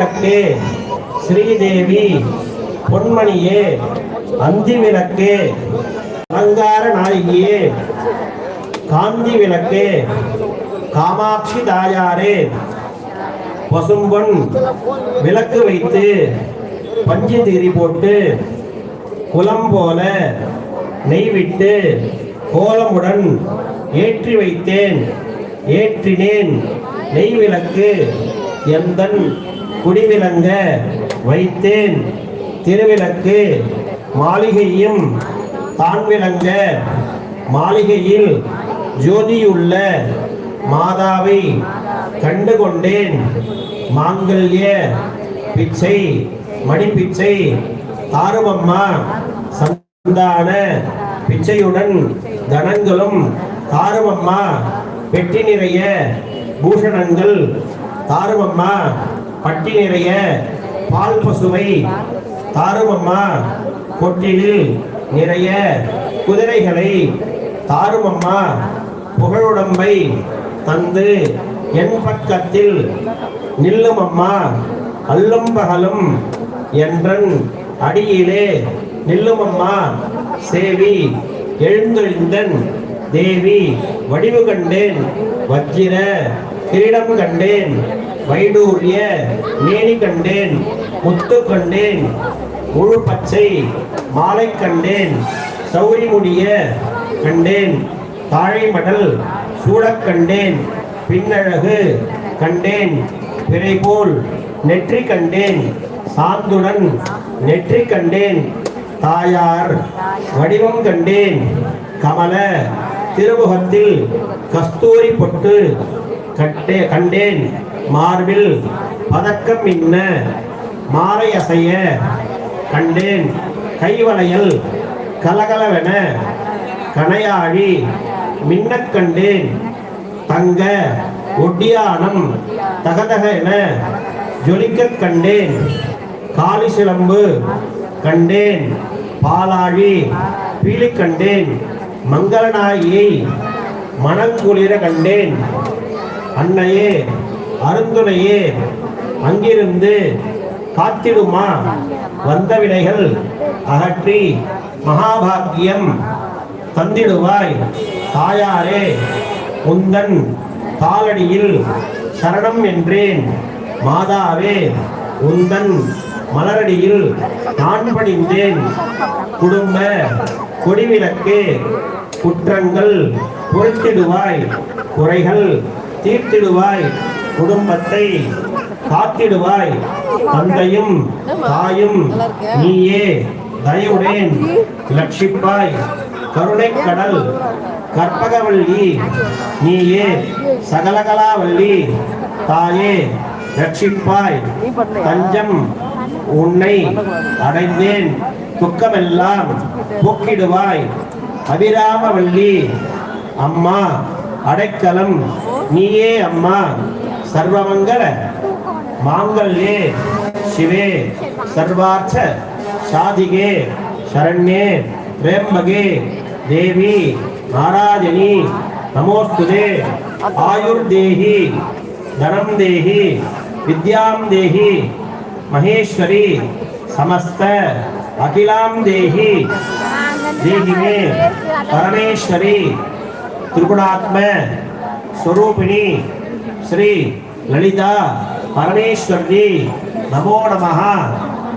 விளக்கு ஸ்ரீதேவி பொன்மணியே அந்தி விளக்கு அலங்கார நாயகியே காந்தி விளக்கு காமாட்சி தாயாரே பசும்பொன் விளக்கு வைத்து பஞ்சு திரி போட்டு குலம் போல நெய் விட்டு கோலமுடன் ஏற்றி வைத்தேன் ஏற்றினேன் நெய் விளக்கு எந்தன் குடிவிளங்க வைத்தேன். திருவிளக்கு மாளிகையும் தான் விளங்க மாளிகையில் ஜோதியுள்ள மாதாவை கண்டு கொண்டேன் மாங்கல்ய பிச்சை மணிப்பிச்சை தாருமம்மா சந்தான பிச்சையுடன் தனங்களும் தாருமம்மா பெட்டி நிறைய பூஷணங்கள் தாருமம்மா பட்டி நிறைய பால் பசுவை தாருமம்மா கொட்டிலில் நிறைய குதிரைகளை தாருமம்மா புகழுடம்பை தந்து என் பக்கத்தில் நில்லும் அம்மா அல்லும் பகலும் என்றன் அடியிலே நில்லும் அம்மா சேவி எழுந்தொழிந்தன் தேவி வடிவு கண்டேன் வஜ்ர கிரீடம் கண்டேன் வைடூரிய மேனி கண்டேன் முத்து கண்டேன் முழு பச்சை மாலை கண்டேன் சௌரி முடிய கண்டேன் தாழை மடல் சூடக் கண்டேன் பின்னழகு கண்டேன் பிறை போல் நெற்றி கண்டேன் சாந்துடன் நெற்றி கண்டேன் தாயார் வடிவம் கண்டேன் கமல திருமுகத்தில் கஸ்தூரி பொட்டு கட்டே கண்டேன். மார்பில் பதக்கம் இன்ன மாறை அசைய கண்டேன். கைவளையல் கலகலவென கனையாழி மின்னக் கண்டேன். தங்க ஒட்டியானம் தகதக என ஜொலிக்கக் கண்டேன். காளி சிலம்பு கண்டேன். பாலாழி பீலி கண்டேன். மங்களநாயை மனங்குளிர கண்டேன். அன்னையே அருந்துணையே அங்கிருந்து காத்திடுமா? வந்த வினைகள் அகற்றி மகாபாக்கியம் தந்திடுவாய். தாயாரே உந்தன் காலடியில் சரணம் என்றேன். மாதாவே உந்தன் மலரடியில் நான் பணிந்தேன் குடும்ப கொடிவிளக்கு குற்றங்கள் பொறுத்திடுவாய். குறைகள் தீர்த்திடுவாய். குடும்பத்தை காத்திடுவாய். தந்தையும் தாயும் நீயே தயவுடேன் லட்சிப்பாய் கருணை கடல் கற்பகவல்லி நீயே சகலகலாவல்லி தாயே ரட்சிப்பாய் தஞ்சம் உன்னை அடைந்தேன். துக்கமெல்லாம் போக்கிடுவாய். அபிராமவல்லி அம்மா அடைக்கலம் நீயே அம்மா. सर्वमंगल, मांगल्ये, शिवे, सर्वार्थ साधिके शरण्ये प्रेमगे देवी, नारायणी नमोस्तुते आयुर्देहि, धनं देहि, विद्यां देहि, महेश्वरी, समस्त, अखिलां देहि देहि मे परमेश्वरी, त्रिगुणात्मे, स्वरूपिणी ஸ்ரீ லலிதா பரமேஸ்வரி நமோ நமः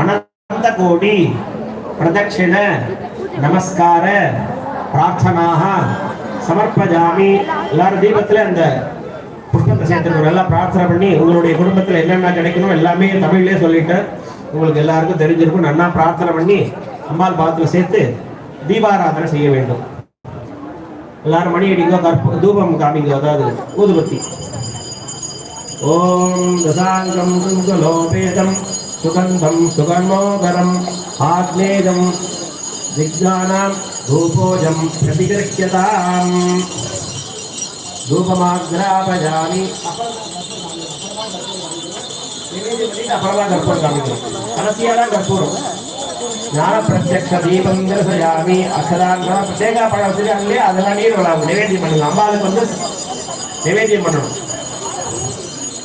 அனந்த கோடி பிரதட்சிண நமஸ்கார பிரார்த்தனாக சமர்ப்பஜாமி. எல்லாரும் தீபத்தில் அந்த புஷ்பத்தை சேர்த்துருக்கோம் எல்லாம் பிரார்த்தனை பண்ணி உங்களுடைய குடும்பத்தில் என்னென்ன கிடைக்கணும் எல்லாமே தமிழ்லேயே சொல்லிட்டு உங்களுக்கு எல்லாருக்கும் தெரிஞ்சிருக்கும். நன்னா பிரார்த்தனை பண்ணி அம்பாள் பாதத்தில் சேர்த்து தீபாராதனை செய்ய வேண்டும். எல்லாரும் மணி அடிங்கோ கற்ப தூபம் காமிங்கோ அதாவது ஊதுபத்தி. ஓம் தசாங்கம் குங்குலோபேதம் சுகந்தம் சுகர்மோகரம் ஆத்மேதம் விஜானாம் தூபோஜம் பிரதிகிருஷ்யதாம் தூபமாக்ராபஜாமி அப்புறமா கற்பூரம் காமிக்கணும் கடைசியாக தான் கற்பூரம் ஞான பிரத்யக்ஷ தீபம் தரிசயாமி அக்ஷராங்க தேங்காய் பழம் வச்சிருக்காங்க இல்லையா அதெல்லாம் நீர் விளாடும் நிவேத்தியம் பண்ணுங்க அம்பாளுக்கு வந்து நிவேத்தியம் பண்ணணும்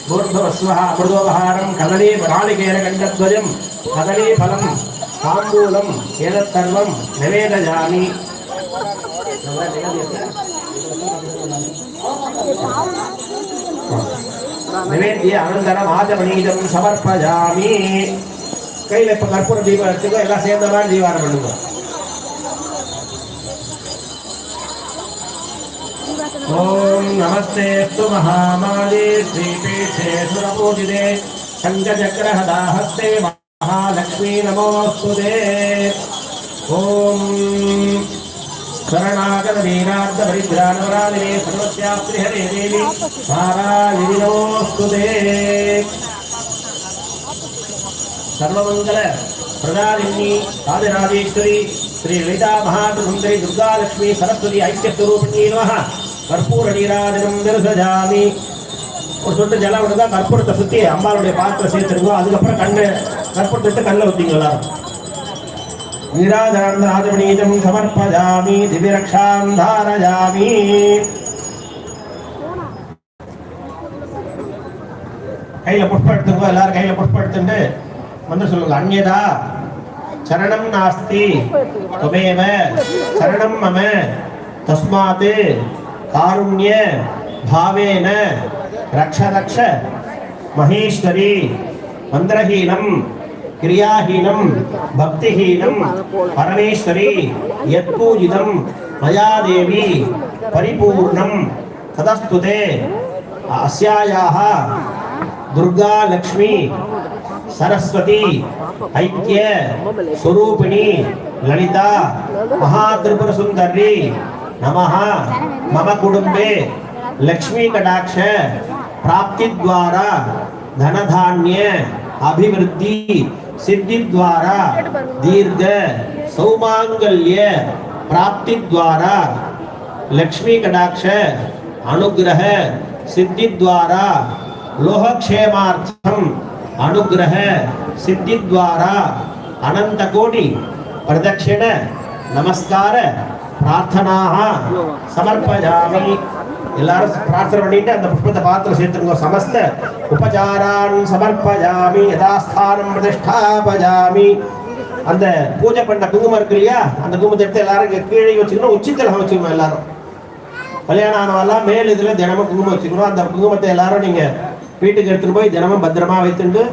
ஊர்துவஸ்மஹா அமிர்தோபகாரம் கதலி நாளிகேர கண்டத்வஜம் கதலி பலம் தாம்பூலம் ஏதத்தர்வம் நிவேதஜாமி நிவேத்திய அனந்தரம் ஆஜபனீதம் சமர்ப்பஜாமி கையில் இப்போ கற்பூர தீபம் எடுத்துக்கோ எல்லாம் சேர்ந்ததான் தீபாரம் பண்ணுங்க. ఓం నమస్తే మహామాదే శ్రీపీఠే సురపూజితే శంఖచక్రహదాహస్తే మహాలక్ష్మీ నమోస్తుదే ఓం శరణాగత వీరార్థ పరిభ్రాణవరాలినే సర్వస్యాప్రిహరే దేవి నారాయణి నమోస్తుదే సర్వమంగళ ప్రదాలిని ఆదిరాజేశ్వరి శ్రీ లలితా దుర్గాలక్ష్మి సరస్వతి ఐక్య నమ. கற்பூர நீராஜனம் தரிசஜாமி ஒரு சொட்டு ஜலம் விடுதா கற்பூரத்தை சுத்தி அம்பாளுடைய பாத்திரம் சேர்த்துருக்கோம் அதுக்கப்புறம் கண்ணு கற்பூரத்தை கண்ணில் ஊத்திங்களா நீராஜாந்தராஜமணீஜம் சமர்ப்பஜாமி திவ்யரக்ஷாம் தாரஜாமி. கையில புஷ்பம் எடுத்துக்கோ எல்லாரும் கையில புஷ்பம் எடுத்துட்டு வந்து சொல்லுங்க. அந்யதா சரணம் நாஸ்தி. துமேவ சரணம் மம. தஸ்மாத்து कारुण्य भावेन। रक्ष रक्ष। महेश्वरी, मन्द्रहीनं क्रियाहीनम भक्तिहीनम परमेश्वरी यत्पूजितम मया देवी परिपूर्णम तदस्तुते ते। दुर्गा लक्ष्मी, सरस्वती, ऐक्य, स्वरूपिणी, ललिता महात्रिपुरसुन्दरी नमः। मम कुटुंबे लक्ष्मी कटाक्ष प्राप्ति द्वारा धन धान्य अभिवृद्धि सिद्धि द्वारा दीर्घ, सौमांगल्य प्राप्ति द्वारा लक्ष्मी कटाक्ष, अनुग्रह सिद्धि द्वारा लोह क्षेमार्थम अनुग्रह सिद्धि द्वारा अनंत कोटि प्रदक्षिण, नमस्कार। பிரார்த்தனாக சமர்ப்பஜாமி எல்லாரும் பிரார்த்தனை பண்ணிட்டு அந்த புஷ்பத்தை பாத்திரம் சேர்த்துருங்க. சமஸ்த உபச்சாரான் சமர்ப்பஜாமி யதாஸ்தானம் பிரதிஷ்டாபயாமி. அந்த பூஜை பண்ண குங்குமம் இருக்கு இல்லையா? அந்த குங்குமத்தை எடுத்து எல்லாரும் கீழே வச்சுக்கணும். உச்சித்தலகம் வச்சுக்கணும் எல்லாரும். கல்யாணம் ஆனவெல்லாம் மேல் இதில் தினமும் குங்குமம் வச்சுக்கணும். அந்த குங்குமத்தை எல்லாரும் நீங்க வீட்டுக்கு எடுத்துகிட்டு போய் தினமும் பத்திரமா வைத்துண்டு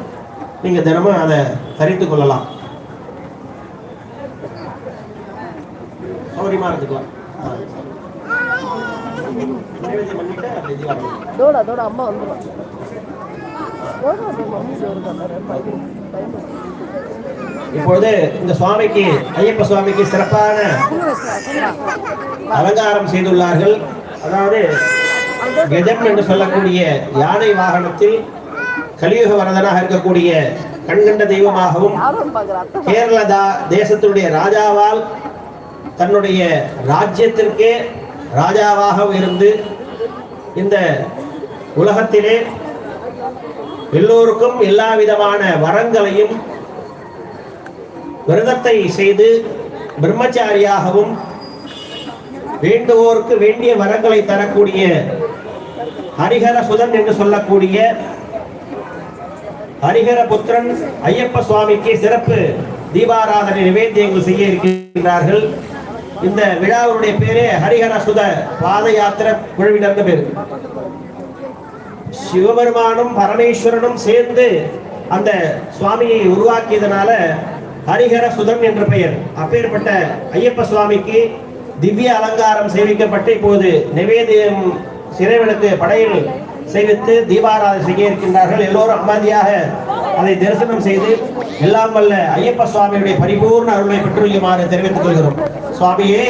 நீங்க தினமும் அதை தரித்து கொள்ளலாம். சௌரியமா இருந்துக்கலாம். தோட அம்மா வந்துடும் இப்பொழுது இந்த சுவாமிக்கு ஐயப்ப சுவாமிக்கு சிறப்பான அலங்காரம் செய்துள்ளார்கள் அதாவது கஜம் என்று சொல்லக்கூடிய யானை வாகனத்தில் கலியுக வரதனாக இருக்கக்கூடிய கண்கண்ட தெய்வமாகவும் யாரும் பார்க்குற அத்தை கேரள தா- தேசத்தினுடைய ராஜாவால் தன்னுடைய ராஜ்யத்திற்கே ராஜாவாக இருந்து இந்த உலகத்திலே எல்லோருக்கும் எல்லா விதமான வரங்களையும் விரதத்தை செய்து பிரம்மச்சாரியாகவும் வேண்டுவோருக்கு வேண்டிய வரங்களை தரக்கூடிய ஹரிஹர சுதன் என்று சொல்லக்கூடிய ஹரிஹர புத்திரன் ஐயப்ப சுவாமிக்கு சிறப்பு தீபாராதனை நிவேத்தியங்கள் செய்ய இருக்கின்றார்கள். இந்த விழாவுடைய பேரே ஹரிஹர சுத பாத யாத்திரை குழுவினர் பேரு. சிவபெருமானும் பரமேஸ்வரனும் சேர்ந்து அந்த சுவாமியை உருவாக்கியதனால ஹரிஹர சுதன் என்ற பெயர். அப்பேற்பட்ட ஐயப்ப சுவாமிக்கு திவ்ய அலங்காரம் சேவிக்கப்பட்டு இப்போது நிவேதியம் சிறைவனுக்கு படையில் செய்வித்து தீபாராதனை செய்ய இருக்கின்றார்கள் எல்லோரும் அமைதியாக அதை தரிசனம் செய்து எல்லாம் வல்ல ஐயப்ப சுவாமியுடைய பரிபூர்ண அருளை பெற்றுள்ளுமாறு தெரிவித்துக் கொள்கிறோம். சுவாமியே!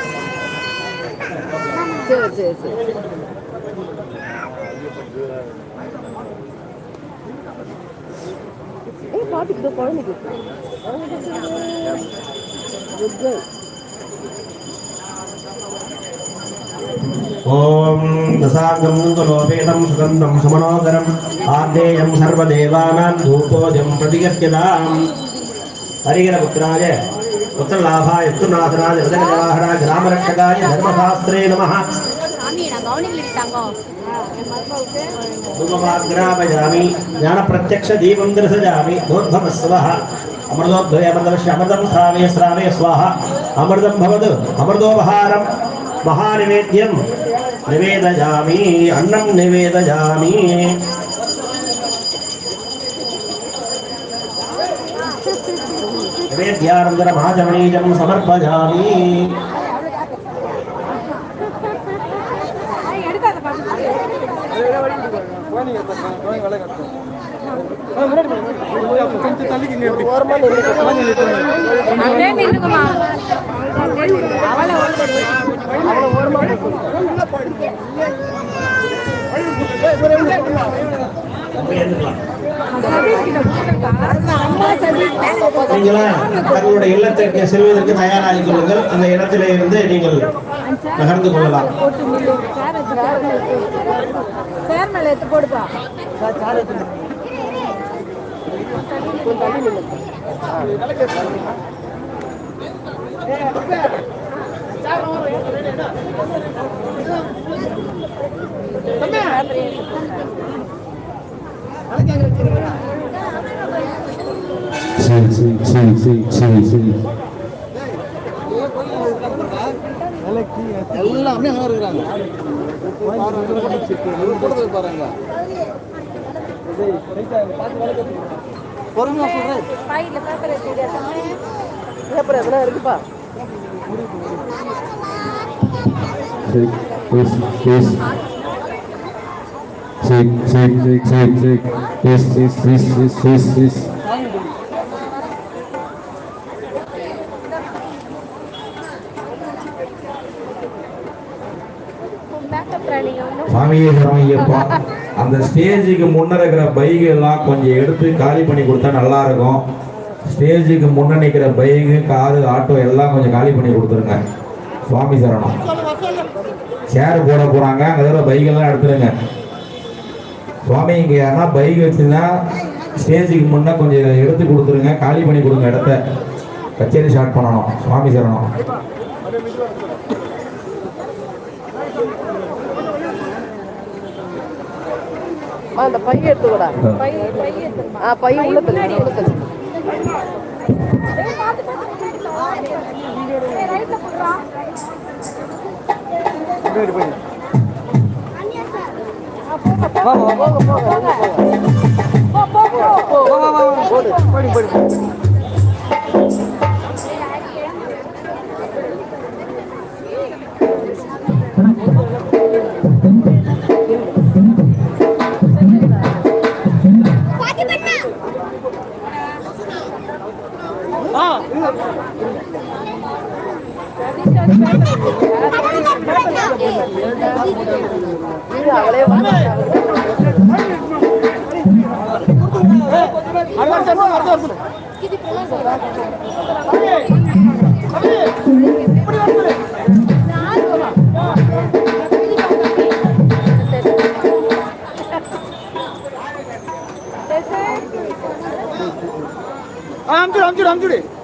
சரி சரி சரி ஏ பாட்டிக்கு இதோ குழந்தைக்கு குழந்தைக்கு Good girl. ॐ दशाङ्गं कुलोपेतं सुगन्धं सुमनोदरम् आद्येयं सर्वदेवानां धूपोजं प्रतिगत्यताम् हरिहरपुत्राय ఉత్తరలాభాయ ఉత్తరనాథనాయ ఉదయవాహనాయ గ్రామరక్షకాయ ధర్మశాస్త్రే నమ. ధూమమాగ్రామయామి జ్ఞాన ప్రత్యక్ష దీపం దృసజామి దోద్భవ స్వ అమృతోద్భయ అమృతమశ్య అమృతం శ్రావే శ్రావే స్వాహ. అమృతం భవదు అమృతోపహారం మహానివేద్యం నివేదయామి అన్నం నివేదయామి निवेद्यानन्तरमाचमणीजं समर्पयामि ஓரமா நின்று அப்படியே நின்றுக்குமா அவளை அவ்வளோ தங்களுடைய இல்லத்திற்கு செல்வதற்கு தயாராகிக் கொள்ளுங்கள். அந்த இடத்திலே இருந்து நீங்கள் நகர்ந்து கொள்ளலாம். தம்பி சரி சரி சரி சரி சரி சரி எல்லாமே அங்கே இருக்கிறாங்க கூட்டத்தில் பாருங்க பொறுமையாக சொல்கிறேன் பேப்பர் இருக்குப்பா சரி சரி சரி yes yes yes yes yes yes backup planning ஒன்றும் சாமியே சரமையப்பா அந்த ஸ்டேஜுக்கு முன்ன இருக்கிற பைக் எல்லாம் கொஞ்சம் எடுத்து காலி பண்ணி கொடுத்தா நல்லா இருக்கும் ஸ்டேஜுக்கு முன்ன நிற்கிற பைக்கு காரு ஆட்டோ எல்லாம் கொஞ்சம் காலி பண்ணி கொடுத்துருங்க. சுவாமி சரணம். சேர் போட போறாங்க அங்கே இருக்கிற பைக் எல்லாம் எடுத்துருங்க. சுவாமி இங்கே யாருன்னா பைக் வச்சுருந்தா ஸ்டேஜுக்கு முன்ன கொஞ்சம் எடுத்து கொடுத்துருங்க. காலி பண்ணி கொடுங்க இடத்த. கச்சேரி ஸ்டார்ட் பண்ணணும். சுவாமி சரணம். அந்த பைய எடுத்துக்கூடா. பை பை எடுத்துருமா ஆ பை உள்ள தள்ளி உள்ள தள்ளி. ரைட்ல போடுறா. போங்க. போங்க. போங்க. போ போ போ போடு போடி போடி. அவளே 아, 암줄 암줄 암줄이.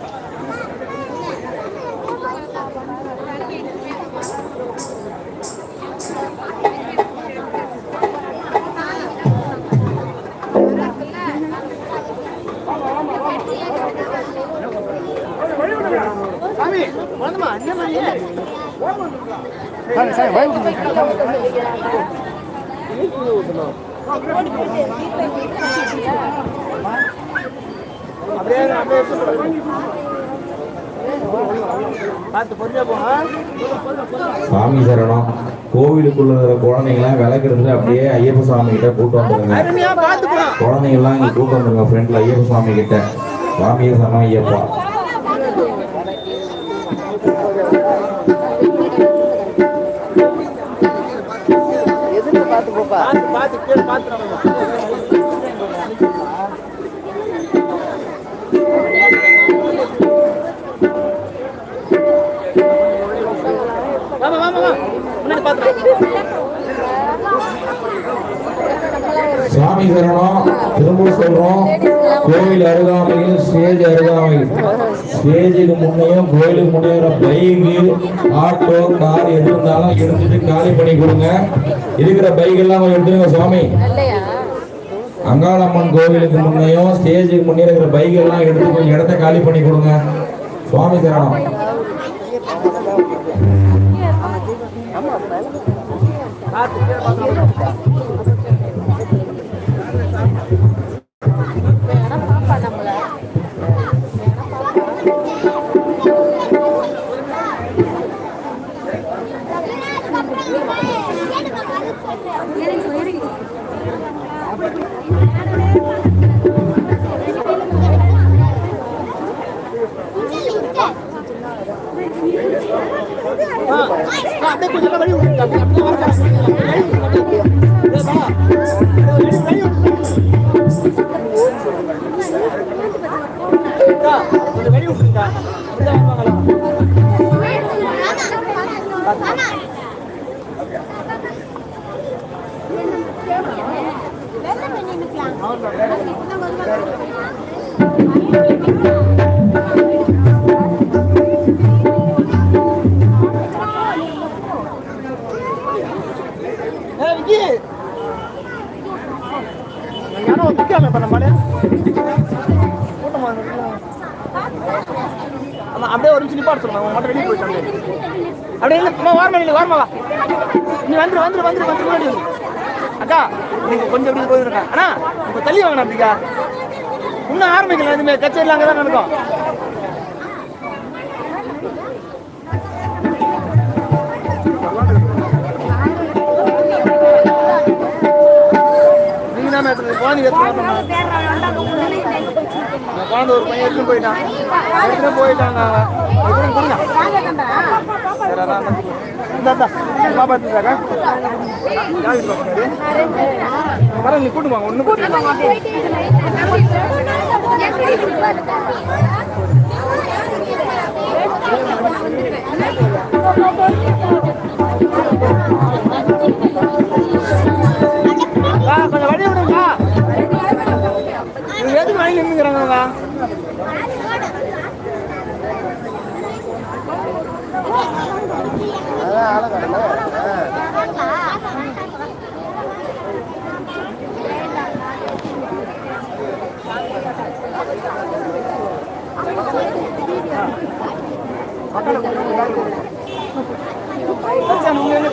சாமி சரணம். கோவிலுக்குள்ள இருக்கிற குழந்தைங்களாம் விளக்குறதுல அப்படியே ஐயப்ப சாமி கிட்ட கூட்டு வந்துருங்க குழந்தைங்களாம் இங்க கூட்டு வந்துருங்க ஃப்ரெண்ட்ல ஐயப்ப சாமி கிட்ட சாமியே சரணம் ஐயப்பா. பார்த்து பார்த்து பார்த்து சாமி பார்த்து சரணம் திரும்ப சொல்றோம். கோவில் அருகாமையில் ஸ்டேஜ் அருகாமையில். ஸ்டேஜுக்கு முன்னையும் கோயிலுக்கு முன்னேற பைக்கு ஆட்டோ கார் எது இருந்தாலும் எடுத்துட்டு காலி பண்ணி கொடுங்க. இருக்கிற பைக் எல்லாம் எடுத்துருங்க சுவாமி. அங்காளம்மன் கோவிலுக்கு முன்னையும் ஸ்டேஜுக்கு முன்னே இருக்கிற பைக் எல்லாம் எடுத்து கொஞ்சம் இடத்த காலி பண்ணி கொடுங்க. சுவாமி சரணம். பார்த்து இல்லை அம்மா வாரமா வா. நீ வந்துரு வந்துரு வந்துரு வந்துரு முன்னாடி அக்கா நீங்க கொஞ்சம் அப்படி போயிருங்க அண்ணா உங்க தள்ளி வாங்கினா அப்படிக்கா. இன்னும் ஆரம்பிக்கல எதுவுமே கச்சேரியில் அங்கே தான் நடக்கும். குழந்தைங்க எடுத்து குழந்தை ஒரு பையன் எடுத்துன்னு போயிட்டான்? எடுத்துன்னு போயிட்டாங்க? கொடுங்க சரி, அதான், பாப்பா எடுத்துட்டாங்க நீ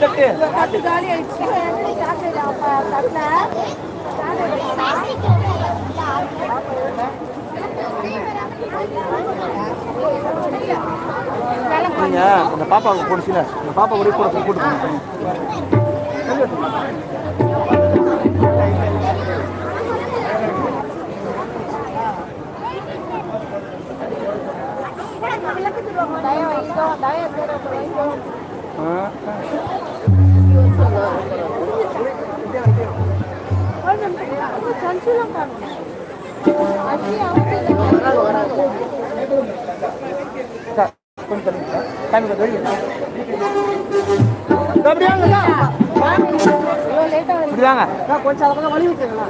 தட்டு பத்து காலி ஆயிடுச்சு தட்டில் நீங்க அந்த பாப்பாவுக்கு போடுச்சுல. அந்த பாப்பா கூட கூட அவங்க கொஞ்சம் சாமி கொஞ்சம் வழி விட்டுருங்களா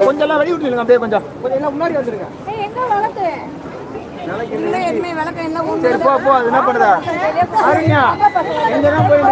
கொஞ்சம் எல்லாம் வழி விட்டுருங்க அப்படியே கொஞ்சம். முன்னாடி வந்துருங்க. சரி போ போ அது என்ன பண்ணுதா? ஆருங்க எங்க தான் போய்